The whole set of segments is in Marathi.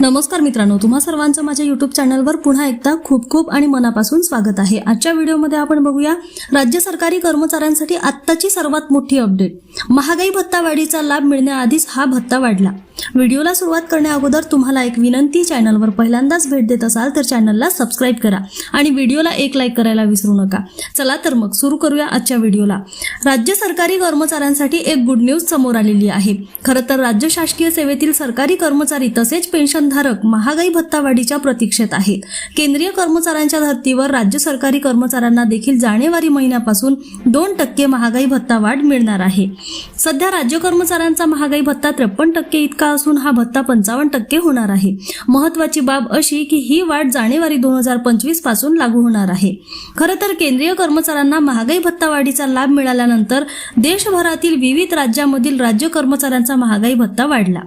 नमस्कार मित्रांनो तुम्हा सर्वांचं माझ्या युट्यूब चॅनलवर पुन्हा एकदा खूप खूप आणि मनापासून स्वागत आहे. आजच्या व्हिडिओमध्ये आपण बघूया राज्य सरकारी कर्मचाऱ्यांसाठी आत्ताची सर्वात मोठी अपडेट महागाई भत्ता वाढीचा लाभ मिळण्याआधीच हा भत्ता वाढला. व्हिडिओला सुरुवात करण्या अगोदर तुम्हाला एक विनंती चॅनलवर पहिल्यांदाच भेट देत असाल तर चॅनलला सबस्क्राईब करा आणि व्हिडिओला एक लाईक करायला विसरू नका. चला तर मग सुरू करूया आजच्या व्हिडिओला. राज्य सरकारी कर्मचाऱ्यांसाठी एक गुड न्यूज समोर आलेली आहे. खरं तर राज्य शासकीय सेवेतील सरकारी कर्मचारी तसेच पेन्शनधारक महागाई भत्तावाढीच्या प्रतीक्षेत आहेत. केंद्रीय कर्मचाऱ्यांच्या धर्तीवर राज्य सरकारी कर्मचाऱ्यांना देखील जानेवारी महिन्यापासून दोन टक्के महागाई भत्ता वाढ मिळणार आहे. सध्या राज्य कर्मचाऱ्यांचा महागाई भत्ता त्रेपन्न टक्के इतका असून हा भत्ता पंचावन्न टक्के होणार आहे. महत्वाची बाब अशी की ही वाढ जानेवारी दोन हजार पंचवीसपासून लागू होणार आहे. खरं तर केंद्रीय कर्मचाऱ्यांना महागाई भत्ता वाढीचा लाभ मिळाल्यानंतर देशभरातील विविध राज्यामधील राज्य कर्मचाऱ्यांचा महागाई भत्ता वाढला.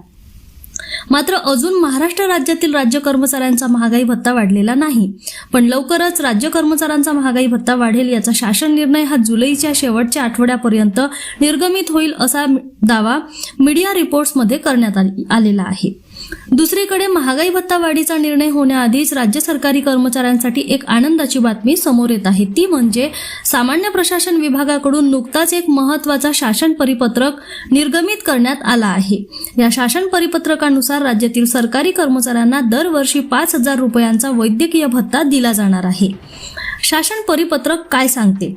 मात्र अजून महाराष्ट्र राज्यातील राज्य कर्मचाऱ्यांचा महागाई भत्ता वाढलेला नाही. पण लवकरच राज्य कर्मचाऱ्यांचा महागाई भत्ता वाढेल याचा शासन निर्णय हा जुलैच्या शेवटच्या आठवड्यापर्यंत निर्गमित होईल असा दावा मीडिया रिपोर्ट्समध्ये करण्यात आलेला आहे. दुसरीकडे महागाई भत्ता वाढीचा निर्णय होण्याआधीच राज्य सरकारी कर्मचाऱ्यांसाठी एक आनंदाची बातमी समोर येत आहे. ती म्हणजे सामान्य प्रशासन विभागाकडून नुकताच एक महत्त्वाचा शासन परिपत्रक निर्गमित करण्यात आला आहे. या शासन परिपत्रकानुसार राज्यातील सरकारी कर्मचाऱ्यांना दरवर्षी पाच हजार रुपयांचा वैद्यकीय भत्ता दिला जाणार आहे. शासन परिपत्रक काय सांगते?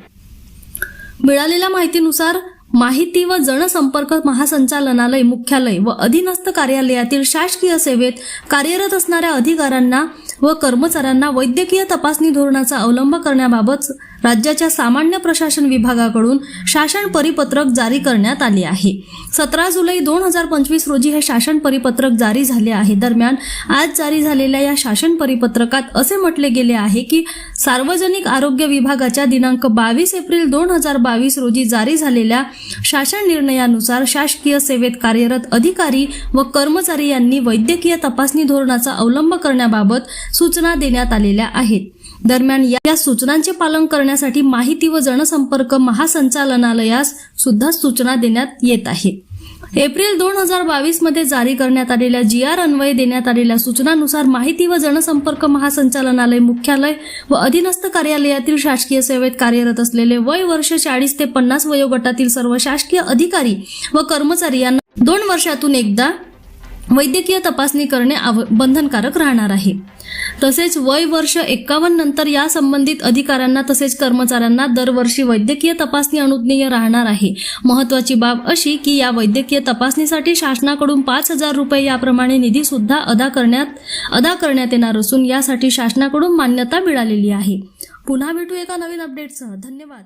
मिळालेल्या माहितीनुसार माहिती व जनसंपर्क महासंचालनालय मुख्यालय व अधीनस्थ कार्यालयातील शासकीय सेवेत कार्यरत असणाऱ्या अधिकाऱ्यांना व कर्मचाऱ्यांना वैद्यकीय तपासणी धोरणाचा अवलंब करण्याबाबत राज्याच्या सामान्य प्रशासन विभागाकडून शासन परिपत्रक जारी करण्यात आले आहे. सतरा जुलै दोन हजार पंचवीस रोजी हे शासन परिपत्रक जारी झाले आहे. दरम्यान आज जारी झालेल्या या शासन परिपत्रकात असे म्हटले गेले आहे की सार्वजनिक आरोग्य विभागाच्या दिनांक बावीस एप्रिल दोन हजार बावीस रोजी जारी झालेल्या शासन निर्णयानुसार शासकीय सेवेत कार्यरत अधिकारी व कर्मचारी यांनी वैद्यकीय तपासणी धोरणाचा अवलंब करण्याबाबत सूचना देण्यात आलेल्या आहेत. दरम्यान या सूचनांचे पालन करण्यासाठी माहिती व जनसंपर्क महासंचालनालयास सुद्धा सूचना देण्यात येत आहेत एप्रिल दोन हजार बावीसमध्ये जारी करण्यात आलेल्या जी आर अन्वये देण्यात आलेल्या सूचनानुसार माहिती व जनसंपर्क महासंचालनालय मुख्यालय व अधीनस्थ कार्यालयातील शासकीय सेवेत कार्यरत असलेले वय वर्ष चाळीस ते पन्नास वयोगटातील सर्व शासकीय अधिकारी व कर्मचारी यांना दोन वर्षातून एकदा वैद्यकीय तपासणी करणे आव- बंधनकारक राहणार आहे. तसेच वय वर्ष एक्कावन्न नंतर या संबंधित अधिकाऱ्यांना तसेच कर्मचाऱ्यांना दरवर्षी वैद्यकीय तपासणी अनुज्ञेय राहणार आहे. महत्वाची बाब अशी की या वैद्यकीय तपासणीसाठी शासनाकडून पाच हजार रुपये याप्रमाणे निधी सुद्धा अदा करण्यात अदा करण्यात येणार असून यासाठी शासनाकडून मान्यता मिळालेली आहे. पुन्हा भेटू एका नवीन अपडेटसह धन्यवाद.